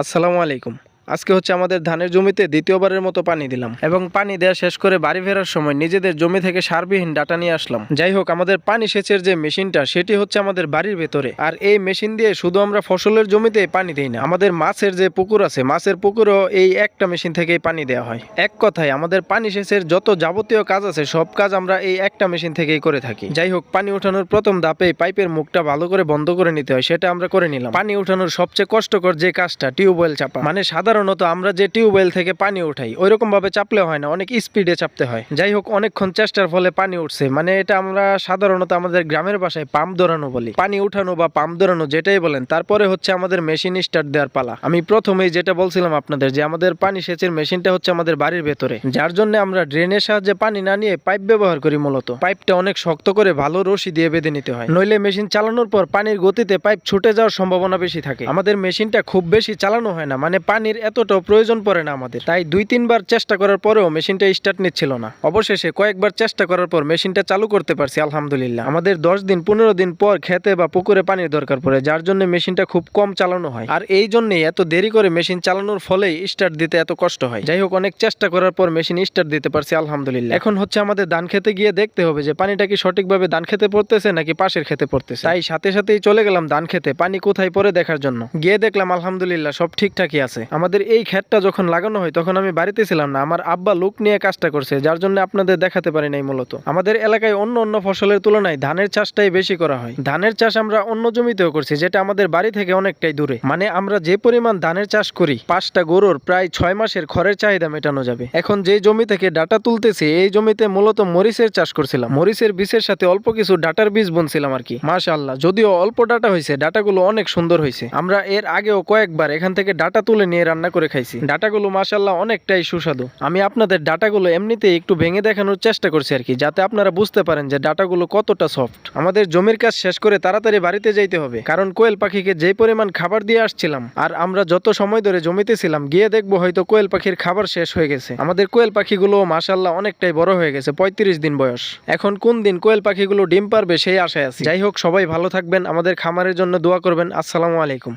আসসালামু আলাইকুম। আজকে হচ্ছে আমাদের ধানের জমিতে দ্বিতীয়বারের মতো পানি দিলাম এবং পানি দেওয়া শেষ করে বাড়ি ফেরার সময় নিজেদের জমি থেকে সারবিহীন ডাটা নিয়ে আসলাম। যাই হোক, আমাদের পানি সেচের যে মেশিনটা, সেটি হচ্ছে আমাদের বাড়ির ভেতরে। আর এই মেশিন দিয়ে শুধু আমরা ফসলের জমিতে পানি দিই না, আমাদের মাছের যে পুকুর আছে, মাছের পুকুরও এই একটা মেশিন থেকেই পানি দেওয়া হয়। এক কথায়, আমাদের পানি সেচের যত যাবতীয় কাজ আছে, সব কাজ আমরা এই একটা মেশিন থেকেই করে থাকি। যাই হোক, পানি ওঠানোর প্রথম ধাপে পাইপের মুখটা ভালো করে বন্ধ করে নিতে হয়, সেটা আমরা করে নিলাম। পানি ওঠানোর সবচেয়ে কষ্টকর যে কাজটা, টিউবওয়েল চাপা। মানে সাধারণত আমরা যে টিউবওয়েল থেকে পানি উঠাই ওইরকম ভাবে চাপলে হয় না, অনেক স্পিডে চাপতে হয়। যাই হোক, অনেকক্ষণ চেষ্টার ফলে পানি উঠছে। মানে এটা আমরা সাধারণত আমাদের গ্রামের বাসায় পাম্প ধরানো বলি। পানি উঠানো বা পাম্প ধরানো যেটাই বলেন, তারপরে হচ্ছে আমাদের মেশিন স্টার্ট দেওয়ার পালা। আমি প্রথমেই যেটা বলছিলাম আপনাদের, যে আমাদের পানি সেচের মেশিনটা হচ্ছে আমাদের বাড়ির ভেতরে। যার জন্য আমরা ড্রেনের সাহায্যে পানি না নিয়ে পাইপ ব্যবহার করি মূলত। পাইপটা অনেক শক্ত করে ভালো রশি দিয়ে বেঁধে নিতে হয়। নইলে মেশিন চালানোর পর পানির গতিতে পাইপ ছুটে যাওয়ার সম্ভাবনা বেশি থাকে। আমাদের মেশিনটা খুব বেশি চালানো হয় না মানে পানির এতটাও প্রয়োজন পড়ে না আমাদের। তাই দুই, তিনবার চেষ্টা করার পরেও মেশিনটা স্টার্ট নিচ্ছিল না। অবশেষে কয়েকবার চেষ্টা করার পর মেশিনটা চালু করতে পারছি, আলহামদুলিল্লাহ। আমাদের দশ দিন, পনেরো দিন পর খেতে বা পুকুরে পানির দরকার পড়ে, যার জন্য মেশিনটা খুব কম চালানো হয়। আর এই জন্যই এত দেরি করে মেশিন চালানোর ফলেই স্টার্ট দিতে এত কষ্ট হয়। যাই হোক, অনেক চেষ্টা করার পর মেশিন স্টার্ট দিতে পারছি, আলহামদুলিল্লাহ। এখন হচ্ছে আমাদের ধান খেতে গিয়ে দেখতে হবে যে পানিটা কি সঠিকভাবে ধান খেতে পড়তেছে নাকি পাশের খেতে পড়তেছে। তাই সাথে সাথেই চলে গেলাম ধান খেতে, পানি কোথায় পরে দেখার জন্য। গিয়ে দেখলাম, আলহামদুলিল্লাহ, সব ঠিকঠাকই আছে। আমাদের এই ক্ষেতটা যখন লাগানো হয়, তখন আমি বাড়িতে ছিলাম না। আমার আব্বা লোক নিয়ে কাজটা করছে, যার জন্য আপনাদের দেখাতে পারি নাই মূলত। আমাদের এলাকায় অন্য অন্য ফসলের তুলনায় ধানের চাষটাই বেশি করা হয়। ধানের চাষ আমরা অন্য জমিতেও করছি, যেটা আমাদের বাড়ি থেকে অনেকটাই দূরে। মানে আমরা যে পরিমাণ ধানের চাষ করি, পাঁচটা গরুর প্রায় ছয় মাসের খড়ের চাহিদা মেটানো যাবে। এখন যে জমি থেকে ডাটা তুলতেছি, এই জমিতে মূলত মরিচের চাষ করছিলাম। মরিচের বীজের সাথে অল্প কিছু ডাটার বীজ বুনছিলাম আর কি। মাশাআল্লাহ, যদিও অল্প ডাটা হয়েছে, ডাটাগুলো অনেক সুন্দর হয়েছে। আমরা এর আগেও কয়েকবার এখান থেকে ডাটা তুলে নিয়ে রান্না করে খাইছি। ডাটাগুলো মাশাআল্লাহ অনেকটাই সুস্বাদু। আমি আপনাদের ডাটাগুলো এমনিতে একটু ভেঙে দেখানোর চেষ্টা করছি আর কি, যাতে আপনারা বুঝতে পারেন যে ডাটাগুলো কতটা সফট আমাদের জমির কাজ শেষ করে তাড়াতাড়ি বাড়িতে যাইতে হবে, কারণ কোয়েল পাখিকে যে পরিমাণ খাবার দিয়ে আসছিলাম, আর আমরা যত সময় ধরে জমিতে ছিলাম, গিয়ে দেখব হয়তো কোয়েল পাখির খাবার শেষ হয়ে গেছে। আমাদের কোয়েল পাখিগুলো মাশাল্লাহ অনেকটাই বড় হয়ে গেছে, পঁয়ত্রিশ দিন বয়স। এখন কোন দিন কোয়েল পাখিগুলো ডিম পারবে সেই আশায় আছি। যাই হোক, সবাই ভালো থাকবেন, আমাদের খামারের জন্য দোয়া করবেন। আসসালামু আলাইকুম।